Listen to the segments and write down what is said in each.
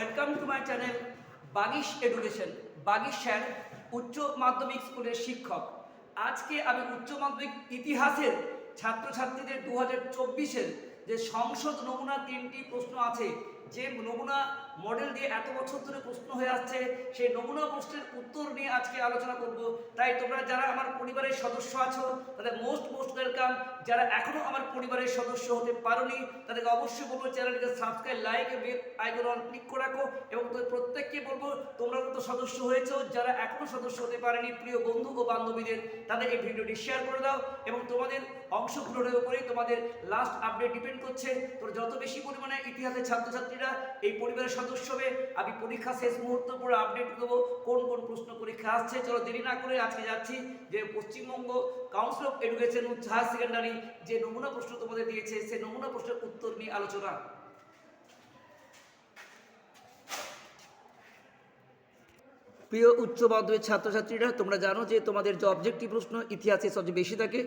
Welcome to my channel Bagish education Bagish sir উচ্চ মাধ্যমিক স্কুলের শিক্ষক। আজকে আমি উচ্চ মাধ্যমিক ইতিহাসের ছাত্রছাত্রীদের দু হাজার চব্বিশের যে সংসদ নমুনা তিনটি প্রশ্ন আছে, যে নমুনা মডেল দিয়ে এত বছর ধরে প্রশ্ন হয়ে আসছে, সেই নমুনা প্রশ্নের উত্তর নিয়ে আজকে আলোচনা করব। তাই তোমরা যারা আমার পরিবারের সদস্য আছো, তাদের মোস্ট মোস্ট ওয়েলকাম যারা এখনও আমার পরিবারের সদস্য হতে পারোনি, তাদেরকে অবশ্যই বলব চ্যানেলটিকে subscribe like bell icon on click করে রাখো। এবং তোদের প্রত্যেককে বলব, তোমরা তো সদস্য হয়েছো, যারা এখনও সদস্য হতে পারেনি, প্রিয় বন্ধু ও বান্ধবীদের, তাদের এই ভিডিওটি শেয়ার করে দাও। এবং তোমাদের অংশগ্রহণের উপরেই তোমাদের লাস্ট আপডেট ডিপেন্ড করছে। তোর যত বেশি পরিমাণে ইতিহাসের ছাত্রছাত্রীরা এই পরিবারের সদস্য হবে, আমি পরীক্ষা শেষ মুহূর্ত পরে আপডেট দেবো, কোন কোন প্রশ্ন পরীক্ষা আসছে। চলো দেরি না করে আজকে যাচ্ছি যে পশ্চিমবঙ্গ কাউন্সিল অফ এডুকেশন উচ্চ হায়ার সেকেন্ডারি যে নমুনা প্রশ্ন তোমাদের দিয়েছে সেই নমুনা প্রশ্নের উত্তর নিয়ে আলোচনা। প্রিয় উচ্চ মাধ্যমিক ছাত্রছাত্রীরা, তোমরা জানো যে তোমাদের যে অবজেক্টিভ প্রশ্ন ইতিহাসে সবচেয়ে বেশি থাকে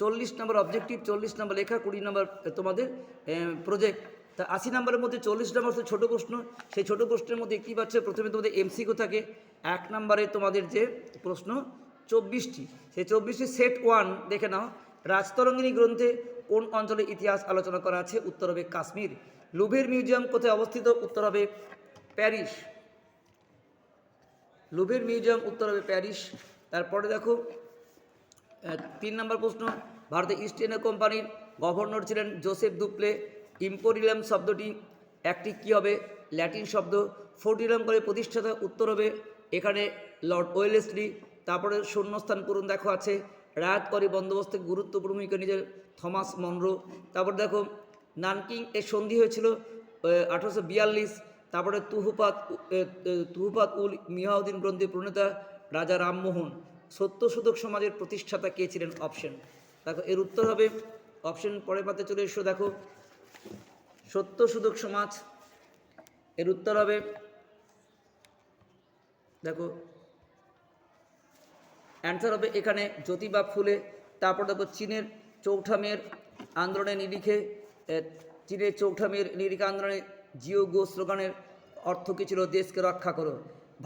চল্লিশ নম্বর অবজেক্টিভ চল্লিশ নম্বর লেখা, কুড়ি নম্বর তোমাদের প্রজেক্ট তা আশি নম্বরের মধ্যে চল্লিশ নম্বর হচ্ছে ছোটো প্রশ্ন। সেই ছোটো প্রশ্নের মধ্যে কী পাচ্ছে? প্রথমে তোমাদের এমসিকিউ থাকে। এক নম্বরে তোমাদের যে প্রশ্ন, চব্বিশটি। সেই চব্বিশটি সেট ওয়ান দেখে নাও। রাজতরঙ্গিনী গ্রন্থে কোন অঞ্চলে ইতিহাস আলোচনা করা আছে? উত্তর হবে কাশ্মীর। লুভের মিউজিয়াম কোথায় অবস্থিত? উত্তর হবে প্যারিস। লুভের মিউজিয়াম, উত্তর হবে প্যারিস। তারপরে দেখো তিন নম্বর প্রশ্ন, ভারতের ইস্ট ইন্ডিয়া কোম্পানির গভর্নর ছিলেন জোসেফ দুপ্লে ইম্পোরিয়াম শব্দটি একটি কী হবে? ল্যাটিন শব্দ। ফোর্টিলাম করে প্রতিষ্ঠাতা উত্তর হবে এখানে লর্ড ওয়েলেসলি তারপরে শূন্যস্থান পূরণ দেখো আছে। রায়াত করে বন্দোবস্তে গুরুত্বপূর্ণ ভূমিকা নিজের থমাস মনরো। তারপর দেখো, নানকিং এর সন্ধি হয়েছিল আঠারোশো বিয়াল্লিশ। তারপরে তুহুপাত তুহুপাত উল মিয়াউদ্দিন গ্রন্থের প্রণেতা রাজা রামমোহন। সত্যশোধক সমাজের প্রতিষ্ঠাতা কে ছিলেন অপশন? দেখো, এর উত্তর হবে অপশন পরের পাতে চলে এসো, দেখো। সত্যশোধক সমাজ, এর উত্তর হবে, দেখো অ্যান্সার হবে এখানে জ্যোতিবা ফুলে, তারপর দেখো চীনের চৌঠামের আন্দোলনের নিরিখে চীনের চৌঠামের নিরিখে আন্দোলনে জিও গো স্লোগানের অর্থ কী ছিল? দেশকে রক্ষা করো।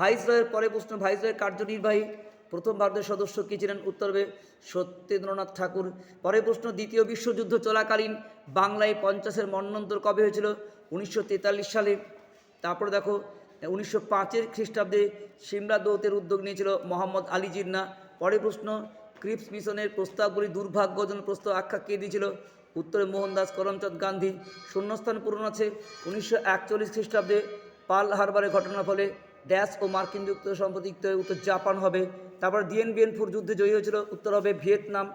ভাইসরয়ের পরে প্রশ্ন ভাইসরয়ের কার্যনির্বাহী প্রথম ভারতের সদস্য কী ছিলেন? উত্তর হবে সত্যেন্দ্রনাথ ঠাকুর। পরে প্রশ্ন, দ্বিতীয় বিশ্বযুদ্ধ চলাকালীন বাংলায় পঞ্চাশের মন্বন্তর কবে হয়েছিল? উনিশশো তেতাল্লিশ সালে। তারপরে দেখো, উনিশশো পাঁচের খ্রিস্টাব্দে সিমলা দৌতের উদ্যোগ নিয়েছিল মোহাম্মদ আলী জিন্না। পরে প্রশ্ন, ক্রিপস মিশনের প্রস্তাবগুলি দুর্ভাগ্যজনক প্রস্তাব আখ্যা কে দিয়েছিল? উত্তরে মোহনদাস করমচাঁদ গান্ধী। শূন্যস্থান পূরণ আছে উনিশশো একচল্লিশ খ্রিস্টাব্দে পাল হারবারের ঘটনার ফলে। ড্যাশ ও মার্কিন যুক্তরাষ্ট্র সম্প্রতিক্ত হয়ে উত্তর জাপান হবে। তারপর ডিএন বিএনপুর যুদ্ধে জয়ী হয়েছিল। উত্তর হবে ভিয়েতনাম।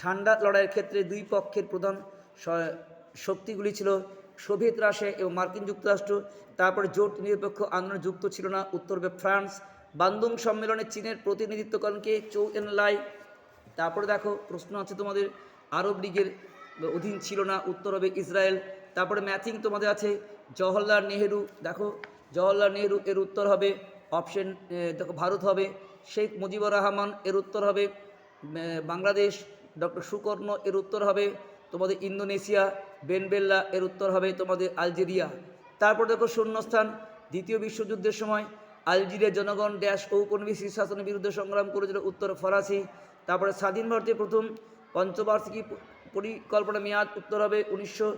ঠান্ডা লড়াইয়ের ক্ষেত্রে দুই পক্ষের প্রধান শক্তিগুলি ছিল সোভিয়েত রাশিয়া এবং মার্কিন যুক্তরাষ্ট্র। তারপরে জোট নিরপেক্ষ আন্দোলনে যুক্ত ছিল না। উত্তর হবে ফ্রান্স। বান্দুং সম্মেলনে চীনের প্রতিনিধিত্ব করেন কে চৌ এন লাই। তারপরে দেখো, প্রশ্ন আছে তোমাদের। আরব লীগের অধীন ছিল না। উত্তর হবে ইসরায়েল। তারপরে ম্যাথিং তোমাদের আছে। জওহরলাল নেহেরু। দেখো জওহরলাল নেহরু এর উত্তর হবে, অপশন দেখো ভারত হবে, শেখ মুজিবুর রহমান এর উত্তর হবে বাংলাদেশ, ডক্টর সুকর্ণ এর উত্তর হবে, তোমাদের ইন্দোনেশিয়া বেনবেল্লা এর উত্তর হবে, তোমাদের আলজেরিয়া। তারপর দেখো শূন্যস্থান, দ্বিতীয় বিশ্বযুদ্ধের সময় আলজেরিয়ার জনগণ ড্যাশ ঔপনিবেশিক শাসনের বিরুদ্ধে সংগ্রাম করেছিল উত্তর ফরাসি। তারপরে স্বাধীন ভারতের প্রথম পঞ্চবার্ষিকী পরিকল্পনা মেয়াদ উত্তর হবে উনিশশো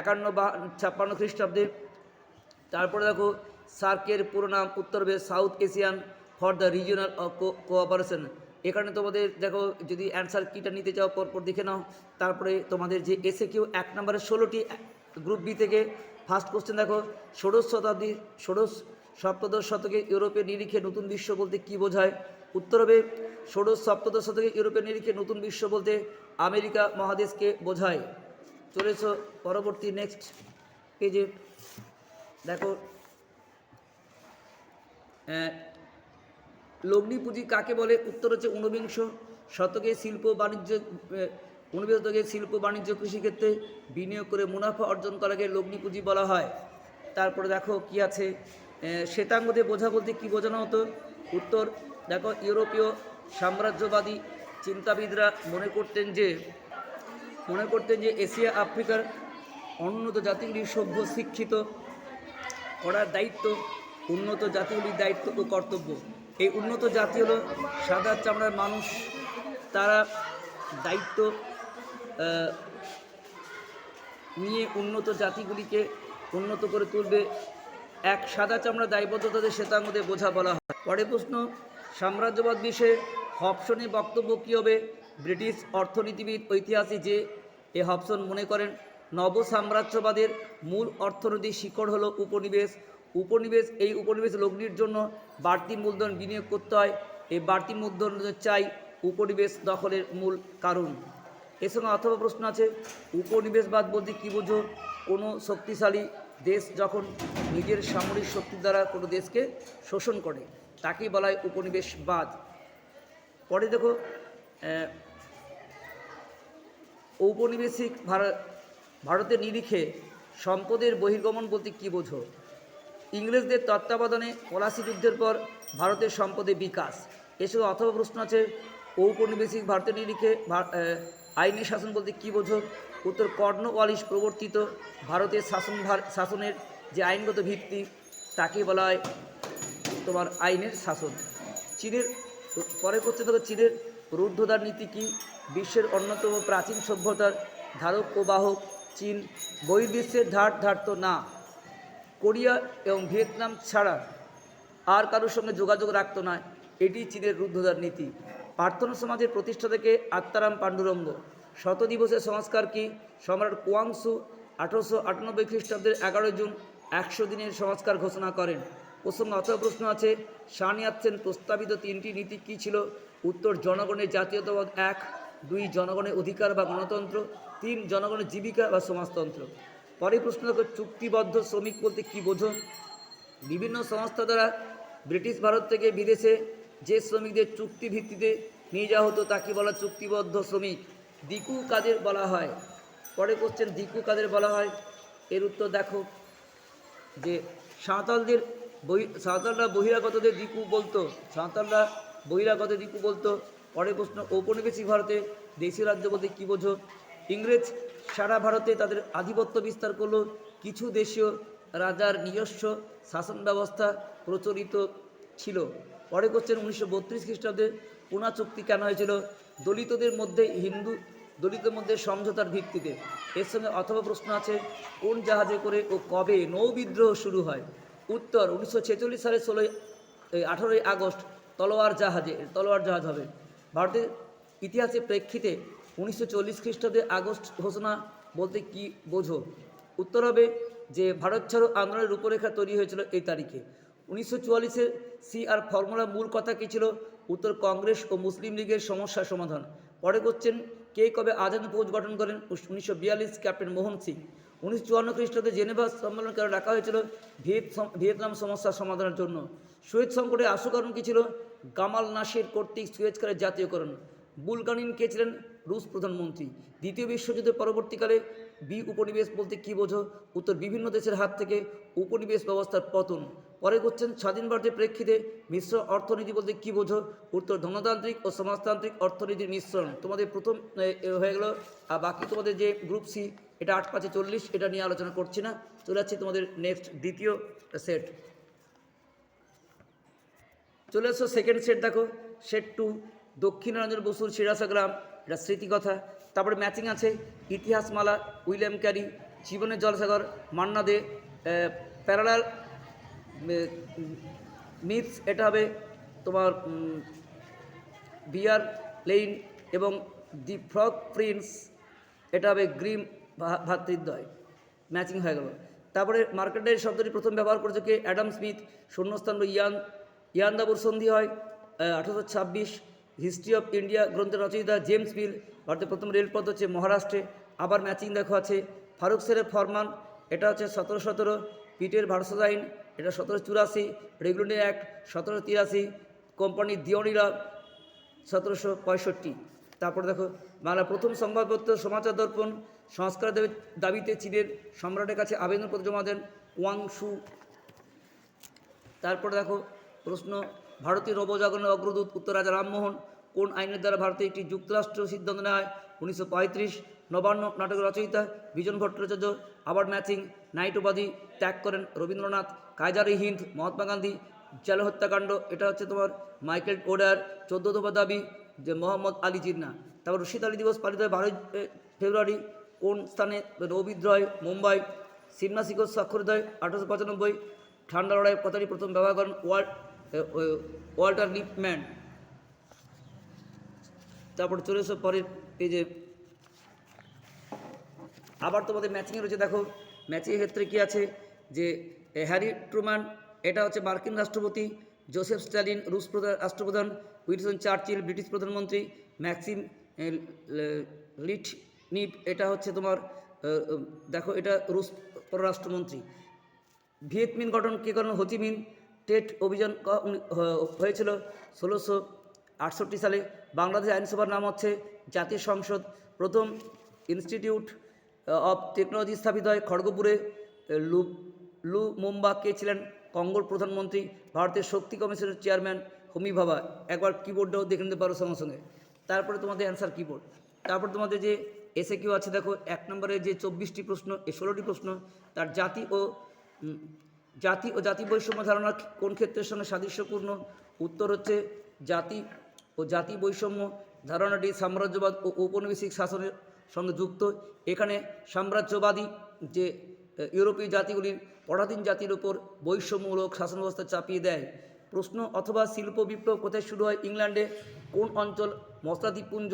একান্ন বা ছাপ্পান্ন খ্রিস্টাব্দে। তারপরে দেখো সার্কের পুরো নাম উত্তর হবে South Asian for the regional cooperation. এখানে তোমাদের দেখো, যদি অ্যান্সার কিটা নিতে চাও, পরপর দেখে নাও। তারপরে তোমাদের যে এসে কিউ এক নম্বরের ষোলোটি গ্রুপ বি থেকে ফার্স্ট কোশ্চেন দেখো। ষোড়শ শতাব্দী, ষোড়শ সপ্তদশ শতকে ইউরোপের নিরিখে নতুন বিশ্ব বলতে কী বোঝায়? উত্তর হবে, ষোড়শ সপ্তদশ শতকে ইউরোপের নিরিখে নতুন বিশ্ব বলতে আমেরিকা মহাদেশকে বোঝায়। চলেছ পরবর্তী নেক্সট পেজে দেখো লগ্নি পুঁজি কাকে বলে? উত্তর হচ্ছে ঊনবিংশ শতকে শিল্প বাণিজ্য ঊনবিংশ শতকে শিল্প বাণিজ্য কৃষিক্ষেত্রে বিনিয়োগ করে মুনাফা অর্জন করাকে লগ্নি পুঁজি বলা হয়। তারপরে দেখো কি আছে? শ্বেতাঙ্গদের বোঝা বলতে কী বোঝানো হতো? উত্তর, দেখো, ইউরোপীয় সাম্রাজ্যবাদী চিন্তাবিদরা মনে করতেন যে, মনে করতেন যে এশিয়া, আফ্রিকার অনুন্নত জাতিগুলি সভ্য শিক্ষিত করার দায়িত্ব উন্নত জাতিগুলির দায়িত্ব ও কর্তব্য। এই উন্নত জাতি হলো সাদা চামড়ার মানুষ। তারা দায়িত্ব নিয়ে উন্নত জাতিগুলিকে উন্নত করে তুলবে। এক সাদা চামড়া দায়বদ্ধতাদের শ্বেতাঙ্গদের বোঝা বলা হয়। পরে প্রশ্ন, সাম্রাজ্যবাদ বিষয়ে হবসনের বক্তব্য কী হবে? ব্রিটিশ অর্থনীতিবিদ ঐতিহাসিক যে এ হবসন মনে করেন নব সাম্রাজ্যবাদের মূল অর্থনৈতিক শিকড় হলো উপনিবেশ উপনিবেশ, এই উপনিবেশ লগ্নির জন্য বাড়তি মূলধন বিনিয়োগ করতে হয়। এই বাড়তি মূলধন চাই উপনিবেশ দখলের মূল কারণ। এর সঙ্গে অথবা প্রশ্ন আছে, উপনিবেশবাদ বলতে কী বোঝো? কোনো শক্তিশালী দেশ যখন নিজের সামরিক শক্তি দ্বারা কোনো দেশকে শোষণ করে, তাকেই বলা হয় উপনিবেশবাদ। পরে দেখো ঔপনিবেশিক ভারত ভারতের নিরিখে সম্পদের বহির্গমন বলতে কী বোঝো? ইংরেজদের তত্ত্বাবধানে পলাশি যুদ্ধের পর ভারতের সম্পদের বিকাশ। এসব অথবা প্রশ্ন আছে, ঔপনিবেশিক ভারতের নিরিখে আইনি শাসন বলতে কী বোঝো? উত্তর কর্নওয়ালিস প্রবর্তিত ভারতের শাসন শাসনের যে আইনগত ভিত্তি, তাকে বলা হয় তোমার আইনের শাসন। চীনের, পরে করতে থাকো চীনের রুদ্ধদ্বার নীতি কী? বিশ্বের অন্যতম প্রাচীন সভ্যতার ধারক ও বাহক চীন, বহির্বিশ্বের ধার ধারত না। কোরিয়া এবং ভিয়েতনাম ছাড়া আর কারোর সঙ্গে যোগাযোগ রাখত না। এটি চীনের রুদ্ধদার নীতি। প্রার্থনা সমাজের প্রতিষ্ঠা থেকে আত্মারাম পাণ্ডুরঙ্গ। শত দিবসের সংস্কার কি? সম্রাট কুয়াংসু আঠারোশো আটানব্বই খ্রিস্টাব্দের এগারোই জুন একশো দিনের সংস্কার ঘোষণা করেন। প্রসঙ্গে অথবা প্রশ্ন আছে সানিয়াচ্ছেন প্রস্তাবিত তিনটি নীতি কী ছিল? উত্তর, জনগণের জাতীয়তাবাদ এক, দুই, জনগণের অধিকার বা গণতন্ত্র, তিন, জনগণের জীবিকা বা সমাজতন্ত্র। পরে প্রশ্ন চুক্তিবদ্ধ শ্রমিক বলতে কী বোঝো? বিভিন্ন সংস্থা দ্বারা ব্রিটিশ ভারত থেকে বিদেশে যে শ্রমিকদের চুক্তি ভিত্তিতে নিয়ে যাওয়া হতো, তাকে বলা চুক্তিবদ্ধ শ্রমিক। দিকু কাদের বলা হয়? পরে কোশ্চেন দিকু কাদের বলা হয়? এর উত্তর দেখো, যে সাঁওতালদের বহি, সাঁওতালরা বহিরাগতদের দিকু বলতো, সাঁওতালরা বহিরাগত দিকু বলতো। পরে প্রশ্ন, ঔপনিবেশিক ভারতে দেশীয় রাজ্য বলতে কী বোঝো? ইংরেজ সারা ভারতে তাদের আধিপত্য বিস্তার করল কিছু দেশীয় রাজার নিজস্ব শাসন ব্যবস্থা প্রচলিত ছিল। পরে করছেন উনিশশো বত্রিশ খ্রিস্টাব্দে পুনা চুক্তি কেন হয়েছিল? দলিতদের মধ্যে হিন্দু, দলিতদের মধ্যে সমঝোতার ভিত্তিতে। এর সঙ্গে অথবা প্রশ্ন আছে, কোন জাহাজে করে ও কবে নৌ বিদ্রোহ শুরু হয়? উত্তর, উনিশশো ছেচল্লিশ সালে ষোলোই আঠেরোই আগস্ট তলোয়ার জাহাজে, তলোয়ার জাহাজ হবে। ভারতের ইতিহাসের প্রেক্ষিতে উনিশশো চল্লিশ খ্রিস্টাব্দে আগস্ট ঘোষণা বলতে কি বোঝো? উত্তর হবে যে ভারত ছাড়ো আন্দোলনের রূপরেখা তৈরি হয়েছিল এই তারিখে। উনিশশো চুয়াল্লিশের সি আর ফর্মুলা মূল কথা কী ছিল? উত্তর কংগ্রেস ও মুসলিম লীগের সমস্যা সমাধান। পরে করছেন কে কবে আজাদ ফৌজ গঠন করেন? উনিশশো বিয়াল্লিশ ক্যাপ্টেন মোহন সিং। উনিশশো চুয়ান্ন খ্রিস্টাব্দে জেনেভা সম্মেলন কেন রাখা হয়েছিল? ভিয়েত ভিয়েতনাম সমস্যার সমাধানের জন্য। সুয়েজ সংকটের আসু কারণ কী ছিল? গামাল নাসির কর্তৃক সুয়েজ খালের জাতীয়করণ। বুলগানিন কে ছিলেন? রুশ প্রধানমন্ত্রী। দ্বিতীয় বিশ্বযুদ্ধের পরবর্তীকালে বি উপনিবেশ বলতে কী বোঝো? উত্তর, বিভিন্ন দেশের হাত থেকে উপনিবেশ ব্যবস্থার পতন। পরে করছেন স্বাধীন ভারতের প্রেক্ষিতে মিশ্র অর্থনীতি বলতে কী বোঝো? উত্তর, ধনতান্ত্রিক ও সমাজতান্ত্রিক অর্থনীতির মিশ্রণ। তোমাদের প্রথম হয়ে গেল। আর বাকি তোমাদের যে গ্রুপ সি, এটা আট পাঁচে চল্লিশ, এটা নিয়ে আলোচনা করছি না। চলে যাচ্ছি তোমাদের নেক্সট, দ্বিতীয় সেট। চলে এসো সেকেন্ড সেট দেখো। সেট টু, দক্ষিণারঞ্জন বসুর শিরাসা গ্রাম। এটা স্মৃতিকথা তারপরে ম্যাচিং আছে ইতিহাসমালা, উইলিয়াম ক্যারি, জীবনের জলসাগর, মান্না দে প্যারালাল মিথস, এটা হবে তোমার বিয়ার লেইন এবং দি ফ্রক প্রিন্স, এটা হবে গ্রিম ভা- ভ্রাতৃদ্বয় ম্যাচিং হয়ে গেল। তারপরে মার্কেটের শব্দটি প্রথম ব্যবহার করেছে কে? অ্যাডাম স্মিথ, শূন্যস্থান ইয়ান। ইয়ান দাবুর সন্ধি হয় আঠারোশো ছাব্বিশ। হিস্ট্রি অফ ইন্ডিয়া গ্রন্থের রচয়িতা জেমস বিল, ভারতের প্রথম রেলপথ হচ্ছে মহারাষ্ট্রে। আবার ম্যাচিং দেখো আছে ফারুক সেরের ফরমান, এটা হচ্ছে সতেরো সতেরো, পিটের ভারসাজ আইন এটা সতেরো চুরাশি রেগুলেটরি অ্যাক্ট সতেরো তিরাশি কোম্পানির দিওয়ানিরা সতেরোশো পঁয়ষট্টি। তারপর দেখো বাংলা প্রথম সংবাদপত্র সমাচার দর্পণ, সংস্কার দাবি- দাবিতে চীনের সম্রাটের কাছে আবেদনপত্র জমা দেন ওয়াংশু তারপর দেখো, প্রশ্ন ভারতীয় নবজাগরণের অগ্রদূত উত্তর রাজা রামমোহন কোন আইনের দ্বারা ভারতে একটি যুক্তরাষ্ট্র সিদ্ধান্ত নেওয়া হয় উনিশশো পঁয়ত্রিশ, নবান্ন নাটকের রচয়িতা বিজন ভট্টাচার্য, আবার ম্যাচিং নাইট উপাধি ত্যাগ করেন রবীন্দ্রনাথ, কায়জারি হিন্দ, মহাত্মা গান্ধী, জেল হত্যাকাণ্ড, এটা হচ্ছে তোমার মাইকেল ওডার চোদ্দ দফা দাবি যে মোহাম্মদ আলী জিন্না। তারপর রশিদ আলী দিবস পালিত হয় বারোই ফেব্রুয়ারি, কোন স্থানে? রবিদ্রয়, মুম্বাই সিনেমা শিখর স্বাক্ষরিত হয় আঠারোশো পঁচানব্বই, ঠান্ডা লড়াই কথাটি প্রথম ব্যবহার করেন ওয়াল ওয়াল্টার লিপম্যান। তারপর চলে এসো পরের পেজে আবার তোমাদের ম্যাচিংয়ে রয়েছে দেখো ম্যাচিংয়ের ক্ষেত্রে কি আছে? যে হ্যারি ট্রুম্যান এটা হচ্ছে মার্কিন রাষ্ট্রপতি জোসেফ স্ট্যালিন রুশ প্রধান রাষ্ট্রপ্রধান উইনস্টন চার্চিল ব্রিটিশ প্রধানমন্ত্রী ম্যাক্সিম এ, লে- লিট নিপ এটা হচ্ছে তোমার দেখো এটা রুশ পররাষ্ট্রমন্ত্রী। ভিয়েতমিন গঠন কে করেন? হোচিমিন টেট অভিযান হয়েছিল ষোলোশো আটষট্টি সালে। বাংলাদেশ আইনসভার নাম হচ্ছে জাতীয় সংসদ। প্রথম ইনস্টিটিউট অফ টেকনোলজি স্থাপিত হয় খড়গপুরে। লু লু মুম্বা কে ছিলেন? কঙ্গোর প্রধানমন্ত্রী, ভারতের শক্তি কমিশনের চেয়ারম্যান হোমি ভাবা একবার কিবোর্ডটাও দেখে নিতে পারো সঙ্গে সঙ্গে। তারপরে তোমাদের অ্যান্সার কিবোর্ড তারপর তোমাদের যে এসে কিউ আছে, দেখো, এক নম্বরে যে চব্বিশটি প্রশ্ন এই ষোলোটি প্রশ্ন, তার জাতি ও জাতি ও জাতি বৈষম্য ধারণা কোন ক্ষেত্রের সঙ্গে সাদৃশ্যপূর্ণ? উত্তর হচ্ছে জাতি ও জাতি বৈষম্য ধারণাটি সাম্রাজ্যবাদ ও ঔপনিবেশিক শাসনের সঙ্গে যুক্ত। এখানে সাম্রাজ্যবাদী যে ইউরোপীয় জাতিগুলির পরাধীন জাতির উপর বৈষম্যমূলক শাসন ব্যবস্থা চাপিয়ে দেয়। প্রশ্ন, অথবা শিল্প বিপ্লব কোথায় শুরু হয়? ইংল্যান্ডে কোন অঞ্চল মশলা দ্বীপপুঞ্জ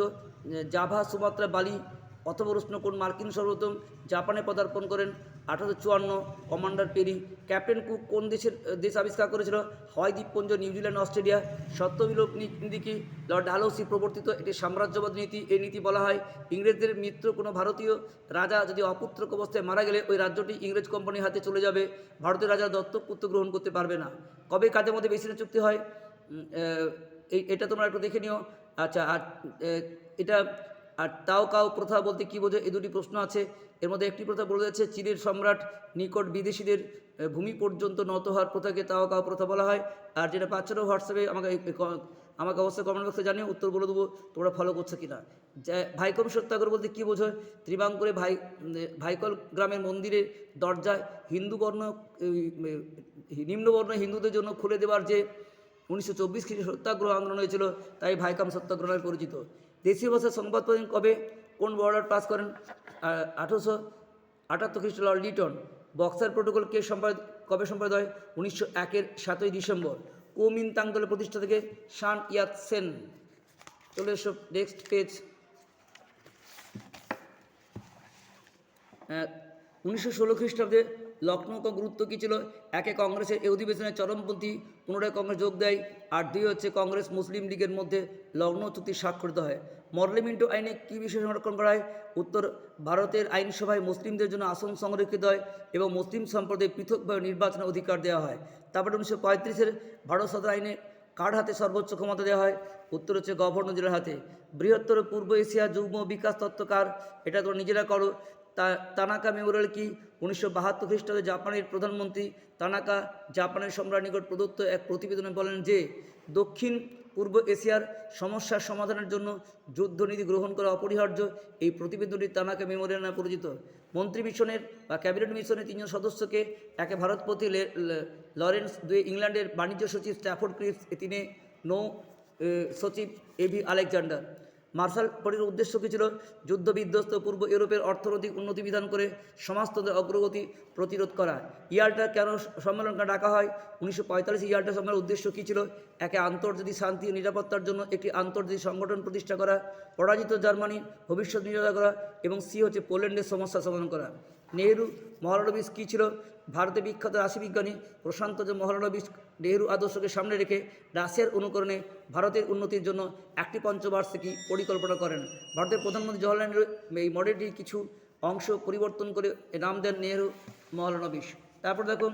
জাভা, সুমাত্রা, বালি? অথবা প্রশ্ন, কোন মার্কিন সর্বোত্তম জাপানে পদার্পণ করেন? আঠারোশো চুয়ান্ন কমান্ডার পেরি, ক্যাপ্টেন কুক কোন দেশের দেশ আবিষ্কার করেছিল? হয় দ্বীপপুঞ্জ, নিউজিল্যান্ড, অস্ট্রেলিয়া। সত্যবিলোপ নীতি লর্ড ডালহৌসি প্রবর্তিত এটি সাম্রাজ্যবাদ নীতি, এই নীতি বলা হয়। ইংরেজদের মিত্র কোনো ভারতীয় রাজা যদি অপুত্রক অবস্থায় মারা গেলে, ওই রাজ্যটি ইংরেজ কোম্পানির হাতে চলে যাবে। ভারতীয় রাজা দত্তক পুত্র গ্রহণ করতে পারবে না। কবে কাজের মধ্যে বেশি চুক্তি হয়? এই, এটা তোমরা একটু দেখে নিও। আচ্ছা আর এটা আর তাও কাউ প্রথা বলতে কী বোঝো এই দুটি প্রশ্ন আছে। এর মধ্যে একটি প্রথা বলে যাচ্ছে, চীনের সম্রাট নিকট বিদেশিদের ভূমি পর্যন্ত নত হওয়ার প্রথাকে তাও কাউ প্রথা বলা হয়। আর যেটা পাচ্ছেরও হোয়াটসঅ্যাপে, আমাকে আমাকে অবশ্যই কমেন্ট বক্সে জানিয়ে উত্তর বলে দেবো, তোমরা ফলো করছ কিনা। যে, ভাইকম সত্যাগ্রহ বলতে কী বোঝো ত্রিবাঙ্কুরে ভাই ভাইকল গ্রামের মন্দিরের দরজায় হিন্দু বর্ণ নিম্নবর্ণ হিন্দুদের জন্য খুলে দেওয়ার যে উনিশশো চব্বিশ খ্রিস্ট সত্যাগ্রহ আন্দোলন হয়েছিল, তাই ভাইকাম সত্যাগ্রহ নামে পরিচিত। দেশীয় ভাষার সংবাদ প্রতিদিন কবে? কোন বর্ডার পাস করেন? আঠারোশো আটাত্তর খ্রিস্ট লর্ড লিটন। বক্সার প্রোটোকল কে সম্পাদ, কবে সম্পাদিত হয় উনিশশো একের সাতই ডিসেম্বর। কোমিনতাং দলের প্রতিষ্ঠা থেকে শান ইয়াত সেন। চলে এসো নেক্সট পেজ উনিশশো ষোলো খ্রিস্টাব্দে লখনৌ গুরুত্ব কী ছিল? একে কংগ্রেসের এই অধিবেশনে চরমপন্থী, পুনরায় কংগ্রেস যোগ দেয়, আর দুই হচ্ছে কংগ্রেস মুসলিম লীগের মধ্যে লখনৌ চুক্তি স্বাক্ষরিত হয়। মরলিমিন্টো আইনে কী বিষয় সংরক্ষণ করা হয়? উত্তর, ভারতের আইনসভায় মুসলিমদের জন্য আসন সংরক্ষিত হয় এবং মুসলিম সম্প্রদায় পৃথকভাবে নির্বাচনের অধিকার দেওয়া হয়। তারপরে উনিশশো পঁয়ত্রিশের ভারত সদর আইনে কার হাতে সর্বোচ্চ ক্ষমতা দেওয়া হয়? উত্তর হচ্ছে গভর্নর জেলার হাতে। বৃহত্তর পূর্ব এশিয়া যুগ্ম বিকাশ তত্ত্বকার, এটা তোমরা নিজেরা করো। তা, তানাকা মেমোরিয়াল কি? উনিশশো বাহাত্তর খ্রিস্টাব্দে জাপানের প্রধানমন্ত্রী তানাকা জাপানের সম্রাট নিকট প্রদত্ত এক প্রতিবেদনে বলেন যে, দক্ষিণ পূর্ব এশিয়ার সমস্যার সমাধানের জন্য যুদ্ধনীতি গ্রহণ করা অপরিহার্য। এই প্রতিবেদনটি তানাকা মেমোরিয়াল নামে পরিচিত। মন্ত্রী মিশনের বা ক্যাবিনেট মিশনের তিনজন সদস্যকে একে ভারতপতি লরেন্স দুই ইংল্যান্ডের বাণিজ্য সচিব স্ট্যাফোর্ড ক্রিপস তিনি নৌ সচিব এভি আলেকজান্ডার। মার্শাল পরির উদ্দেশ্য কী ছিল? যুদ্ধ বিধ্বস্ত পূর্ব ইউরোপের অর্থনৈতিক উন্নতি বিধান করে সমাজতন্ত্রের অগ্রগতি প্রতিরোধ করা। ইয়াল্টা কেন সম্মেলনকে ডাকা হয়? উনিশশো পঁয়তাল্লিশ ইয়াল্টা সম্মেলনের উদ্দেশ্য কী ছিল? একে আন্তর্জাতিক শান্তি ও নিরাপত্তার জন্য একটি আন্তর্জাতিক সংগঠন প্রতিষ্ঠা করা, পরাজিত জার্মানি, ভবিষ্যৎ নিরাপত্তা করা এবং সি হচ্ছে পোল্যান্ডের সমস্যা সমাধান করা। নেহেরু মহালনবিশ কী ছিল? ভারতে বিখ্যাত রাশিবিজ্ঞানী প্রশান্ত যে মহালনবিশ নেহেরু আদর্শকে সামনে রেখে রাশিয়ার অনুকরণে ভারতের উন্নতির জন্য একটি পঞ্চবার্ষিকী পরিকল্পনা করেন। ভারতের প্রধানমন্ত্রী জওয়াহরলাল নেহরু এই মডেলটির কিছু অংশ পরিবর্তন করে নাম দেন নেহেরু মহালনবিশ তারপর দেখুন,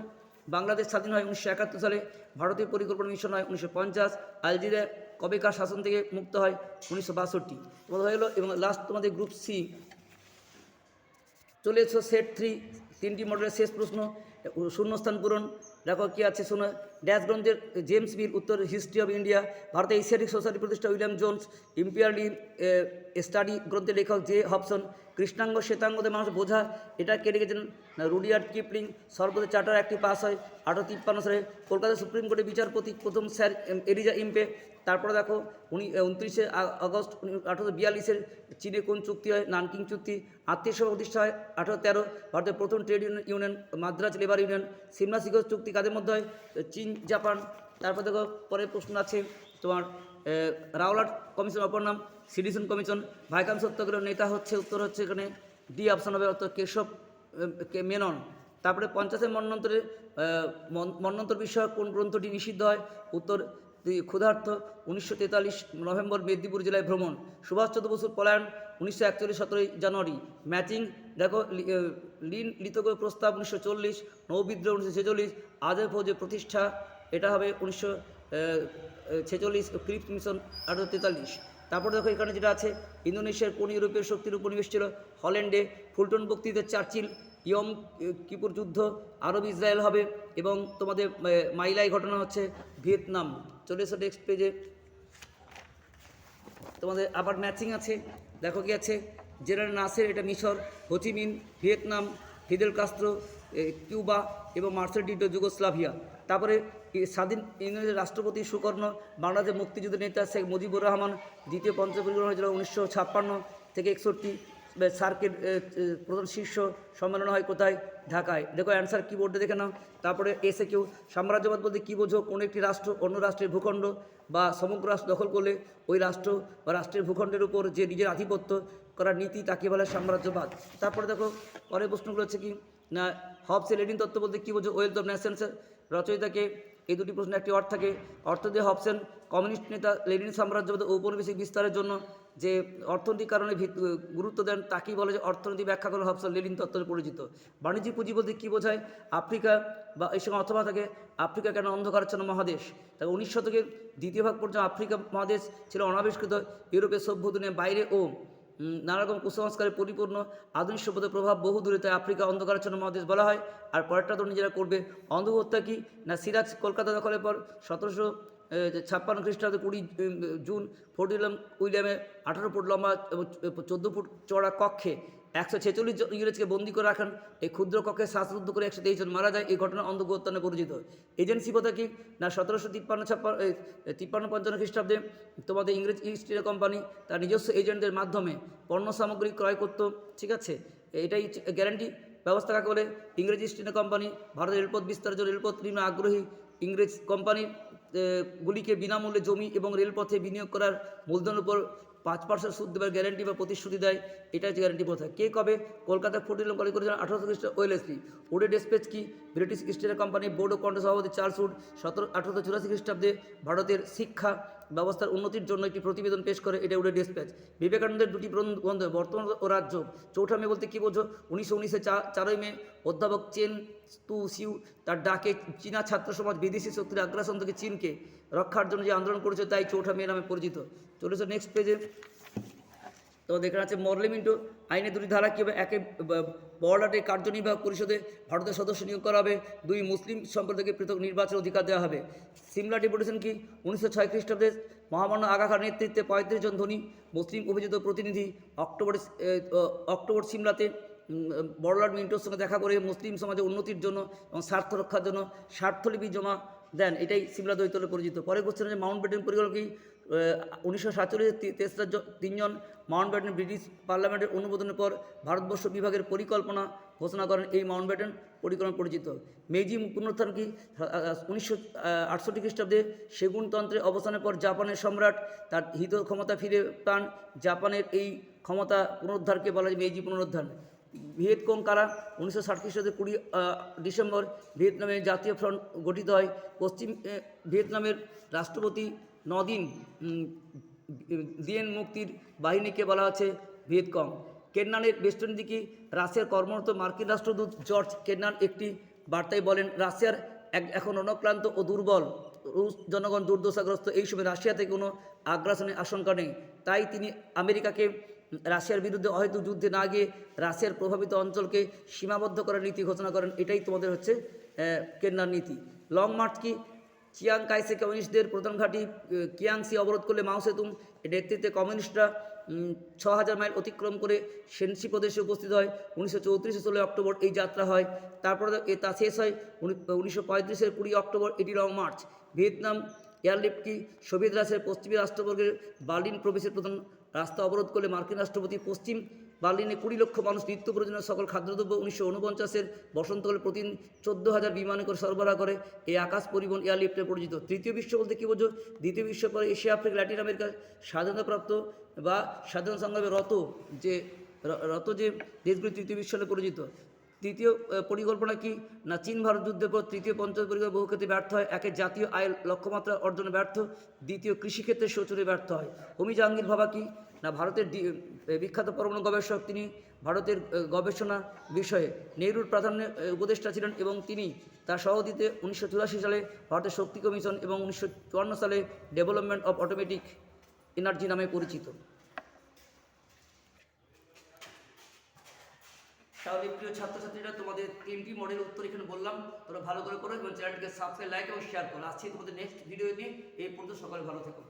বাংলাদেশ স্বাধীন হয় উনিশশো একাত্তর সালে, ভারতীয় পরিকল্পনা মিশন হয় উনিশশো পঞ্চাশ, আলজেরিয়া কবেকার শাসন থেকে মুক্ত হয় উনিশশো বাষট্টি। তোমাদের হয়ে গেলো এবং লাস্ট তোমাদের গ্রুপ সি চলে এসো সেট থ্রি তিনটি মডেলের শেষ প্রশ্ন শূন্যস্থান পূরণ। দেখো কী আছে, শোনো। ড্যাশ গ্রন্থের জেমস বিল উত্তর হিস্ট্রি অফ ইন্ডিয়া, ভারতের এশিয়াটিক সোসাইটি প্রতিষ্ঠা, উইলিয়াম জোন্স ইম্পিয়ারলি স্টাডি গ্রন্থের লেখক জে হবসন, কৃষ্ণাঙ্গ শ্বেতাঙ্গদের মানুষ বোঝা, এটা কে লিখেছেন? রুডিয়ার্ড কিপলিং সর্বদা চার্টার একটি পাস হয় আঠারো তিপ্পান্ন সালে কলকাতা সুপ্রিম কোর্টের বিচারপতি, প্রথম স্যার এলিজা ইম্পে। তারপরে দেখো, উনি উনত্রিশে আগস্ট আঠারোশো বিয়াল্লিশের চীনে কোন চুক্তি হয়? নানকিং চুক্তি। আত্মীয় সভা প্রতিষ্ঠা হয় আঠারো তেরো, ভারতের প্রথম trade union union Madras labour union Simla চুক্তি কাদের মধ্যে হয়? চীন জাপান। তারপর দেখো পরের প্রশ্ন আছে তোমার রাওলাট কমিশন অপর নাম সিডিসন কমিশন। ভাইকাম সত্যাগ্রহ নেতা হচ্ছে উত্তর হচ্ছে এখানে ডি অপশন হবে অর্থাৎ কেশব কে মেনন। তারপরে পঞ্চাশের মন্বন্তরে আহ, মন- মন্বন্তর বিষয়ক কোন গ্রন্থটি নিষিদ্ধ হয়? উত্তর ক্ষুধার্থ উনিশশো তেতাল্লিশ নভেম্বর মেদিনীপুর জেলায় ভ্রমণ। সুভাষচন্দ্র বসুর পলায়ন উনিশশো একচল্লিশ সতেরোই জানুয়ারি। ম্যাচিং দেখো লিন লিতগো প্রস্তাব উনিশশো চল্লিশ, নৌবিদ্রোহ উনিশশো ছেচল্লিশ, আজের ফৌজের প্রতিষ্ঠা, এটা হবে উনিশশো ছেচল্লিশ, ক্রিপ্ট মিশন আঠারো তেতাল্লিশ। তারপর দেখো এখানে যেটা আছে, ইন্দোনেশিয়ার কোন ইউরোপীয় শক্তির উপনিবেশ ছিল? হল্যান্ডে ফুলটন বক্তৃতা চার্চিল ইয়ম কিপুর যুদ্ধ, আরব ইসরায়েল হবে, এবং তোমাদের মাইলাই ঘটনা হচ্ছে ভিয়েতনাম। চলে এসো নেক্সট পেজে তোমাদের আবার ম্যাচিং আছে, দেখো কি আছে? জেনারেল নাসের এটা মিশর Ho Chi Minh Vietnam, Fidel Castro Cuba এবং মার্সেডিটো যুগোস্লাভিয়া। তারপরে স্বাধীন ইংরেজের রাষ্ট্রপতি সুকর্ণ, বাংলাদেশের মুক্তিযুদ্ধের নেতা শেখ মুজিবুর রহমান, দ্বিতীয় পরিকল্পনা হয়েছিল উনিশশো ছাপ্পান্ন থেকে একষট্টি। সার্কের প্রধান শীর্ষ সম্মেলন হয় কোথায়? ঢাকায়। দেখো অ্যান্সার কিবোর্ডে দেখে নাও। তারপরে এসে কেউ সাম্রাজ্যবাদ বলতে কী বোঝো? কোনো একটি রাষ্ট্র, অন্য রাষ্ট্রের ভূখণ্ড বা সমগ্র রাষ্ট্র দখল করলে ওই রাষ্ট্র বা রাষ্ট্রের ভূখণ্ডের উপর যে নিজের আধিপত্য করার নীতি তাকে বলে সাম্রাজ্যবাদ। তারপরে দেখো, পরের প্রশ্নগুলো হচ্ছে কি, না, হবসে লেডিন তত্ত্ব বলতে কী বোঝো? ওয়েলথ অফ ন্যাশনসের রচয়িতাকে এই দুটি প্রশ্নের একটি অর্থ থাকে। অর্থ দিয়ে হবসেন কমিউনিস্ট নেতা লেনিন সাম্রাজ্যবাদ ঔপনিবেশিক বিস্তারের জন্য যে অর্থনৈতিক কারণে গুরুত্ব দেন তাকেই বলে যে অর্থনীতি ব্যাখ্যা করে হবসন লেনিন তত্ত্বের পরিচিত। বাণিজ্যিক পুঁজি বলতে কী বোঝায়? আফ্রিকা বা এই সময় অথবা থাকে, আফ্রিকা কেন অন্ধকারাচ্ছন্ন মহাদেশ? তাই উনিশ শতকের দ্বিতীয় ভাগ পর্যন্ত আফ্রিকা মহাদেশ ছিল অনাবিষ্কৃত ইউরোপের সভ্য দুনিয়ার বাইরে ও উম, নানা রকম কুসংস্কারে পরিপূর্ণ আধুনিক সভ্যতার প্রভাব বহু দূরে তাই আফ্রিকা অন্ধকারাচ্ছন্ন মহাদেশ বলা হয়। আর পরেরটা তো নিজেরা করবে। অন্ধহত্যা কি? না সিরাজ কলকাতা দখলের পর সতেরোশো ছাপ্পান্ন খ্রিস্টাব্দে কুড়ি জুন ফোর্ট উইলিয়াম উইলিয়ামে আঠারো ফুট লম্বা এবং চোদ্দ ফুট চড়া কক্ষে একশো ছেচল্লিশ জন ইংরেজকে বন্দি করে রাখান। এই ক্ষুদ্র কক্ষে শ্বাসরুদ্ধ করে একশো তেইশ জন মারা যায়। এই ঘটনা অন্ধগোত্য নামে পরিচিত। এজেন্সি কথা কি? না, সতেরোশো তিপ্পান্ন ছাপ্পান্ন তিপ্পান্ন পঞ্চান্ন খ্রিস্টাব্দে তোমাদের ইংরেজ ইস্ট ইন্ডিয়া কোম্পানি তার নিজস্ব এজেন্টদের মাধ্যমে পণ্য সামগ্রী ক্রয় করত। ঠিক আছে? এটাই গ্যারান্টি ব্যবস্থা কাকে বলে? ইংরেজ ইস্ট ইন্ডিয়া কোম্পানি, ভারতের রেলপথ বিস্তারের জন্য রেলপথ নিম্ন আগ্রহী ইংরেজ কোম্পানি গুলিকে বিনামূল্যে জমি এবং রেলপথে বিনিয়োগ করার মূলধনের উপর পাঁচ পার্সেন্ট সুদ দেওয়ার গ্যারান্টি বা প্রতিশ্রুতি দেয় এটা হচ্ছে গ্যারান্টি প্রথা কে কবে? কলকাতা ফোর্ট কলেজ করেছিলেন আঠারোশো খ্রিস্ট ওয়েলেসলি উডে ডেসপেচ কি? ব্রিটিশ ইস্ট কোম্পানি বোর্ড ও কণ্ঠ সভাপতি চার্লস উড সতেরো আঠারোশো চুরাশি খ্রিস্টাব্দে ভারতের শিক্ষা ব্যবস্থার উন্নতির জন্য একটি প্রতিবেদন পেশ করে, এটা উডে ডিসপ্যাচ বিবেকানন্দের দুটি গ্রন্থ, বর্তমান ও রাজ্য। চৌঠা মে বলতে কী বোঝো উনিশশো উনিশে চারই মে, অধ্যাপক চেন তু সিউ, তার ডাকে চীনা ছাত্র সমাজ বিদেশি শক্তির আগ্রাসন থেকে চীনকে রক্ষার জন্য যে আন্দোলন করেছে তাই চৌঠা মে নামে পরিচিত। চলেছে নেক্সট পেজে তো এখানে আছে মরলিমিন্টো আইনে দুটি ধারা কী হবে? একে বর্ডারে কার্যনির্বাহক পরিষদে ভারতের সদস্য নিয়োগ করা হবে। দুই মুসলিম সম্প্রদায়কে পৃথক নির্বাচনের অধিকার দেওয়া হবে। সিমলা ডেপুটেশন কি? উনিশশো ছয় খ্রিস্টাব্দে মহামান্য আগা খান নেতৃত্বে পঁয়ত্রিশ জন ধনী মুসলিম অভিজিত প্রতিনিধি অক্টোবর অক্টোবর সিমলাতে বড়লাট মিন্টোর সঙ্গে দেখা করে মুসলিম সমাজের উন্নতির জন্য এবং স্বার্থ রক্ষার জন্য স্বার্থলিপি জমা দেন এটাই সিমলা দৈতলে পরিচিত। পরে কোশ্চেন হচ্ছে মাউন্ট ব্যাটেন পরিকল্পনা কি? উনিশশো সাতচল্লিশে তেসরা তিনজন মাউন্ট ব্যাটেন ব্রিটিশ পার্লামেন্টের অনুমোদনের পর ভারতবর্ষ বিভাগের পরিকল্পনা ঘোষণা করেন এই মাউন্ট ব্যাটেন পরিকল্পনা পরিচিত। মেজি পুনরুত্থান কি? উনিশশো আটষট্টি খ্রিস্টাব্দে সেগুনতন্ত্রের অবসানের পর জাপানের সম্রাট তার হিত ক্ষমতা ফিরে পান। জাপানের এই ক্ষমতা পুনরুদ্ধারকে বলা হয় মেজি পুনরুদ্ধার। ভিয়েতকং কারা উনিশশো ষাট খ্রিস্টাব্দে কুড়ি ডিসেম্বর ভিয়েতনামে জাতীয় ফ্রন্ট গঠিত হয়। পশ্চিম ভিয়েতনামের রাষ্ট্রপতি নদিন দিয়েন মুক্তির বাহিনীকে বলা আছে ভিয়েতকং। কেন্নানের বেষ্টন দিকে রাশিয়ার কর্মরত মার্কিন রাষ্ট্রদূত জর্জ কেন্নান একটি বার্তায় বলেন, রাশিয়ার এখন অনক্লান্ত ও দুর্বল। রুশ জনগণ দুর্দশাগ্রস্ত। এই সময় রাশিয়া থেকে কোনো আগ্রাসনের আশঙ্কা নেই। তাই তিনি আমেরিকাকে রাশিয়ার বিরুদ্ধে হয়তো যুদ্ধে না গিয়ে রাশিয়ার প্রভাবিত অঞ্চলকে সীমাবদ্ধ করার নীতি ঘোষণা করেন, এটাই তোমাদের হচ্ছে কেন্নার নীতি। লং মার্চ কি চিয়াং কাইসে কমিউনিস্টদের প্রধান ঘাঁটি কিয়াংসি অবরোধ করলে মাও সেতুং এর নেতৃত্বে কমিউনিস্টরা ছ হাজার মাইল অতিক্রম করে সেনসি প্রদেশে উপস্থিত হয়। উনিশশো চৌত্রিশে ষোলোই অক্টোবর এই যাত্রা হয়। তারপরে তা শেষ হয় উনিশশো পঁয়ত্রিশের কুড়ি অক্টোবর, এটি লং মার্চ। ভিয়েতনাম এয়ারলিফ্ট কি সোভিয়েত রাষ্ট্রের পশ্চিমী রাষ্ট্রবর্গের বার্লিন প্রবেশের প্রধান রাস্তা অবরোধ করলে মার্কিন রাষ্ট্রপতি পশ্চিম বার্লিনে কুড়ি লক্ষ মানুষ নিত্য প্রয়োজনীয় সকল খাদ্যদ্রব্য উনিশশো উনপঞ্চাশের বসন্তকালে প্রতিদিন চোদ্দ হাজার বিমানে করে সরবরাহ করে। এই আকাশ পরিবহন এয়ারলিফটে পরিচিত। তৃতীয় বিশ্ব বলতে কী বোঝো? দ্বিতীয় বিশ্ব পরে এশিয়া, আফ্রিকা, ল্যাটিন আমেরিকা স্বাধীনতাপ্রাপ্ত বা স্বাধীনতা সংগ্রামে রত যে রত যে দেশগুলি তৃতীয় বিশ্ব পরিচিত। তৃতীয় পরিকল্পনা কি? না, চীন ভারত যুদ্ধের পর তৃতীয় পঞ্চায়েত পরিকল্পনা বহু ক্ষেত্রে ব্যর্থ হয়, একে জাতীয় আয়ের লক্ষ্যমাত্রা অর্জনে ব্যর্থ, দ্বিতীয় কৃষিক্ষেত্রে শোচরে ব্যর্থ হয়। হোমি জাহাঙ্গীর ভাবা কি? না, ভারতের বিখ্যাত পরমাণু গবেষক তিনি ভারতের গবেষণা বিষয়ে নেহরুর প্রাধান্য উপদেষ্টা ছিলেন এবং তিনি তার সভাপতিতে উনিশশো সালে ভারতের শক্তি কমিশন এবং উনিশশো চুয়ান্ন সালে ডেভেলপমেন্ট অফ অটোমেটিক এনার্জি নামে পরিচিত। তাহলে প্রিয় ছাত্রছাত্রীরা, তোমাদের তিনটি মডেল উত্তর এখানে বললাম। তোমরা ভালো করে করো এবং চ্যানেলটিকে সাবস্ক্রাইব লাইক এবং শেয়ার করো। আসছি তোমাদের নেক্সট ভিডিও নিয়ে এই পর্যন্ত সকালে ভালো থেকো।